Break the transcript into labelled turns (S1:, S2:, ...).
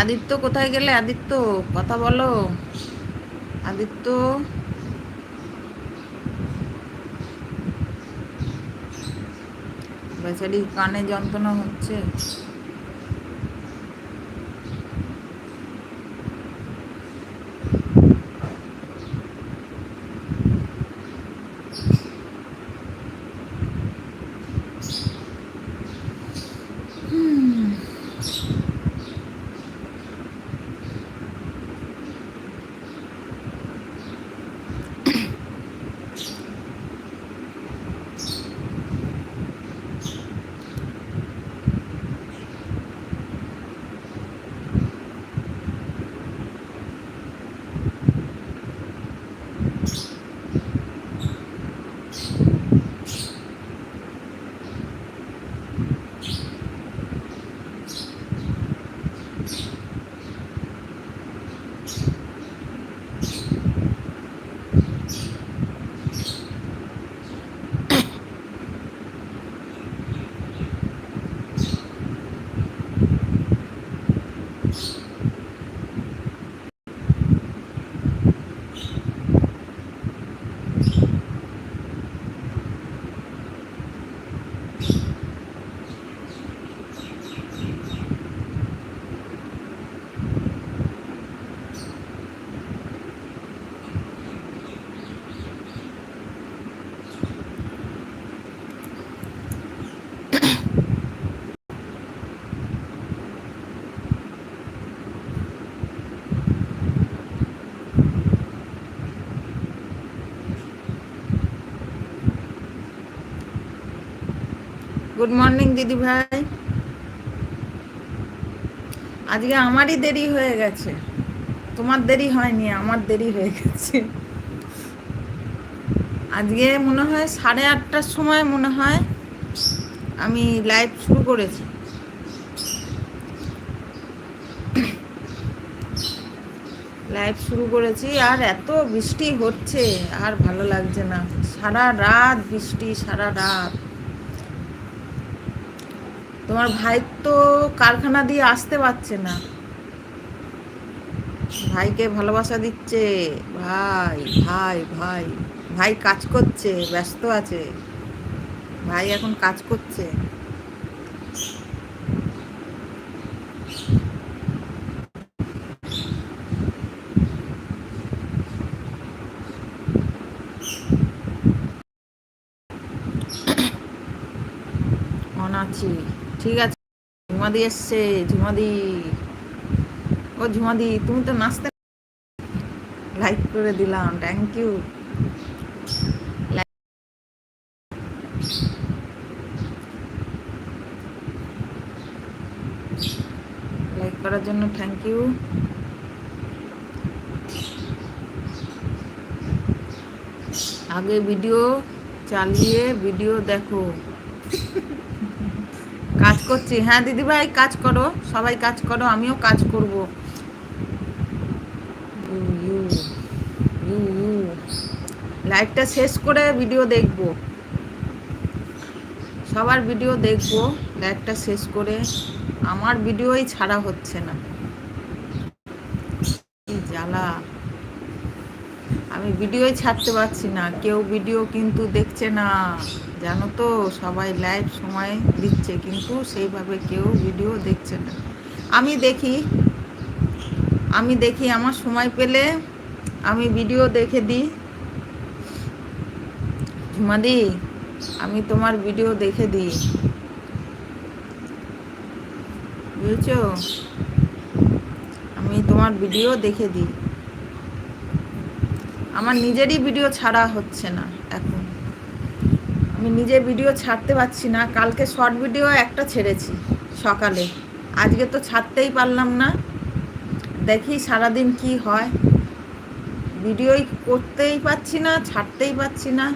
S1: আদিত্য কোথায় গেলে? আদিত্য কথা বলো। আদিত্য? বেচারি কানে যন্ত্রণা হচ্ছে। গুড মর্নিং দিদি ভাই। আজকে আমারই দেরি হয়ে গেছে। তোমার দেরি হয়নি, আমার দেরি হয়ে গেছে। আজকে মনে হয় সাড়ে আটটার সময় মনে হয় আমি লাইভ শুরু করেছি। লাইভ শুরু করেছি, আর এত বৃষ্টি হচ্ছে, আর ভালো লাগছে না। সারা রাত বৃষ্টি, সারা রাত। তোমার ভাই তো কারখানা দিয়ে আসতে পারছে না। ভাইকে ভালোবাসা দিচ্ছে। ভাই ভাই ভাই ভাই কাজ করছে, ব্যস্ত আছে। ভাই এখন কাজ করছে। অন আছি ঠিক আছে, ঝুমাদি এসছে, ঝুমাদি, ও ঝুমাদি, তুমি তো নাচতে লাইক করে দিলাম থ্যাংক ইউ লাইক করার জন্য থ্যাংক ইউ আগে ভিডিও চালিয়ে ভিডিও দেখো। কাজ করছি। হ্যাঁ দিদি ভাই কাজ করো। সবাই কাজ করো, আমিও কাজ করব। লাইভটা শেষ করে ভিডিও দেখব। সবার ভিডিও দেখব। লাইভটা শেষ করে। আমার ভিডিওই ছাড়া হচ্ছে না। জ্বালা। আমি ভিডিওই ছাড়তে পারছি না। কেউ ভিডিও কিন্তু দেখছে না। জানো তো, সবাই লাইভ সময় দিচ্ছে, কিন্তু সেইভাবে কেউ ভিডিও দেখছে না। আমি দেখি আমি দেখি, আমার সময় পেলে আমি ভিডিও দেখে দিই। ঝুমাদি, আমি তোমার ভিডিও দেখে দিই। বুঝেছ? আমি তোমার ভিডিও দেখে দিই। আমার নিজেরই ভিডিও ছাড়া হচ্ছে না এখন। আমি নিজে ভিডিও ছাড়তে পারছি না। কালকে শর্ট ভিডিও একটা ছেড়েছি সকালে। আজকে তো ছাড়তেই পারলাম না। দেখি সারাদিন কি হয়। ভিডিওই করতেই পারছি না, ছাড়তেই পারছি না।